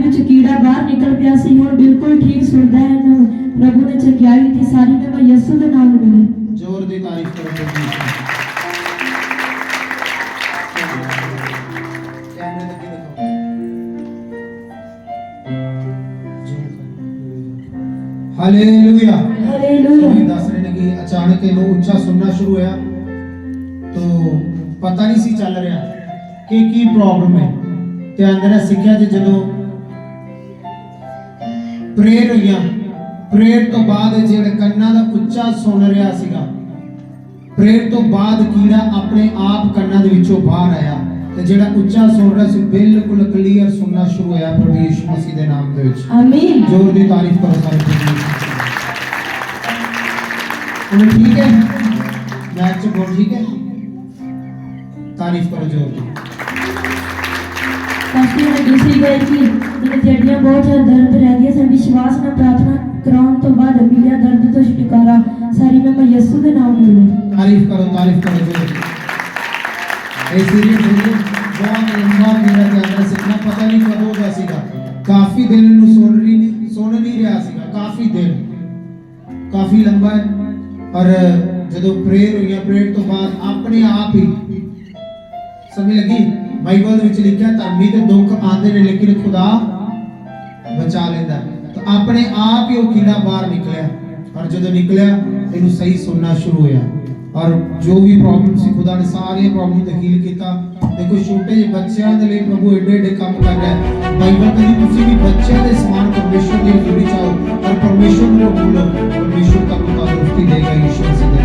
ਵਿੱਚ ਕੀੜਾ ਬਾਹਰ ਨਿਕਲ ਗਿਆ ਸੀ। ਹੁਣ ਬਿਲਕੁਲ ਠੀਕ ਸੁਣਦਾ ਹੈ ਨਾ ਪ੍ਰਭੂ ਨੇ ਚੰਗਿਆਈ ਦਿੱਤੀ। ਸਾਰੀ ਮਹਿਮਾ ਯਿਸੂ ਦੇ ਨਾਮ ਨੂੰ ਮਿਲੇ। ਜ਼ੋਰ ਦੀ ਤਾਰੀਫ ਕਰੋ ਪ੍ਰਭੂ ਯਿਸੂ ਦੀ। ਕੈਮਰੇ ਲੱਗੇ ਦੇਖੋ। ਹਾਲੇਲੂਇਆ। ਹਾਲੇਲੂਇਆ। ਇਹ ਦੱਸ ਰਹੇ ਨੇ ਕਿ ਅਚਾਨਕ ਇਹਨੂੰ ਉੱਚਾ ਸੁਣਨਾ ਸ਼ੁਰੂ ਕਿ ਕੀ ਪ੍ਰੋਬਲਮ ਹੈ? ਤੇ ਅੰਦਰ ਸਿੱਖਿਆ ਜੀ ਜਦੋਂ ਪ੍ਰੇਰ ਹੋਈਆਂ ਪ੍ਰੇਰ ਤੋਂ ਬਾਅਦ ਜਿਹੜੇ ਕੰਨਾਂ ਦਾ ਉੱਚਾ ਸੁਣ ਰਿਹਾ ਸੀਗਾ ਪ੍ਰੇਰ ਤੋਂ ਬਾਅਦ ਕੀੜਾ ਆਪਣੇ ਆਪ ਕੰਨਾਂ ਦੇ ਵਿੱਚੋਂ ਬਾਹਰ ਆਇਆ ਤੇ ਜਿਹੜਾ ਉੱਚਾ ਸੁਣ ਰਿਹਾ ਸੀ ਬਿਲਕੁਲ ਕਲੀਅਰ ਸੁਣਨਾ ਸ਼ੁਰੂ ਹੋਇਆ ਪ੍ਰਭੂ ਯਿਸੂ ਮਸੀਹ ਦੇ ਨਾਮ ਦੇ ਵਿੱਚ। ਆਮੀਨ ਜ਼ੋਰ ਦੀ ਤਾਰੀਫ ਕਰੋ ਸਾਰੇ ਹੁਣ ਠੀਕ ਹੈ? ਮੈਚ ਚ ਬੋਲ ਠੀਕ ਹੈ? ਤਾਰੀਫ ਕਰੋ ਜ਼ੋਰ ਦੀ ਪਾਸਟਰ ਨੇ ਦੂਸਰੀ ਗੱਲ ਕਿ ਮੇਰੇ ਜੜੀਆਂ ਬਹੁਤ ਜ਼ਿਆਦਾ ਦਰਦ ਰਹਿੰਦੀਆਂ ਸਨ ਵਿਸ਼ਵਾਸ ਨਾਲ ਪ੍ਰਾਰਥਨਾ ਕਰਾਉਣ ਤੋਂ ਬਾਅਦ ਮਿਲਿਆ ਦਰਦ ਤੋਂ ਛੁਟਕਾਰਾ ਸਾਰੀ ਮਹਿਮਾ ਯਿਸੂ ਦੇ ਨਾਮ ਮਿਲੇ। ਤਾਰੀਫ ਕਰੋ ਤਾਰੀਫ ਕਰੋ ਜ਼ੋਰ ਦੀ ਇਹ ਹੈ ਬਹੁਤ ਲੰਮਾ ਮੇਰਾ ਕਹਿੰਦਾ ਸਿੱਖਣਾ ਪਤਾ ਨਹੀਂ ਕਦੋਂ ਦਾ ਸੀਗਾ। ਕਾਫੀ ਦਿਨ ਨੂੰ ਸੁਣ ਰਹੀ ਸੁਣ ਨਹੀਂ ਰਿਹਾ ਸੀਗਾ। ਕਾਫੀ ਦਿਨ। ਕਾਫੀ ਲੰਬਾ ਹੈ। ਔਰ ਜਦੋਂ ਪ੍ਰੇਅਰ ਹੋਈ ਪ੍ਰੇਅਰ ਤੋਂ ਬਾਅਦ ਆਪਣੇ ਆਪ ਹੀ ਸਮਝ ਲੱਗੀ। ਬਾਈਬਲ ਦੇ ਵਿੱਚ ਲਿਖਿਆ, ਧਰਮੀ ਤੇ ਦੁੱਖ ਆਉਂਦੇ ਨੇ, ਲੇਕਿਨ ਖੁਦਾ ਬਚਾ ਲੈਂਦਾ ਤਾਂ ਆਪਣੇ ਆਪ ਹੀ ਉਹ ਕੀੜਾ ਬਾਹਰ ਨਿਕਲਿਆ। ਔਰ ਜਦੋਂ ਨਿਕਲਿਆ, ਇਹਨੂੰ ਸਹੀ ਸੁਣਨਾ ਸ਼ੁਰੂ ਹੋਇਆ। ਔਰ ਜੋ ਵੀ ਪ੍ਰੋਬਲਮ ਸੀ, ਖੁਦਾ ਨੇ ਸਾਰੇ ਪ੍ਰੋਬਲਮ ਤੇ ਹੀਲ ਕੀਤਾ। ਦੇਖੋ, ਛੋਟੇ ਜਿਹੇ ਬੱਚਿਆਂ ਦੇ ਲਈ ਪ੍ਰਭੂ ਏਡੇ ਏਡੇ ਕੰਮ ਕਰ ਰਿਹਾ ਹੈ। ਬਾਈਬਲ ਕਹਿੰਦੀ, ਤੁਸੀਂ ਵੀ ਬੱਚਿਆਂ ਦੇ ਸਮਾਨ ਪਰਮੇਸ਼ਰ ਦੀ ਹਜ਼ੂਰੀ ਚਾਹੋ ਔਰ ਪਰਮੇਸ਼ਰ ਨੂੰ ਬੁਲਾਓ ਪਰਮੇਸ਼ਰ ਤੁਹਾਨੂੰ ਤੰਦਰੁਸਤੀ ਦੇਗਾ ਯਿਸੂ ਮਸੀਹ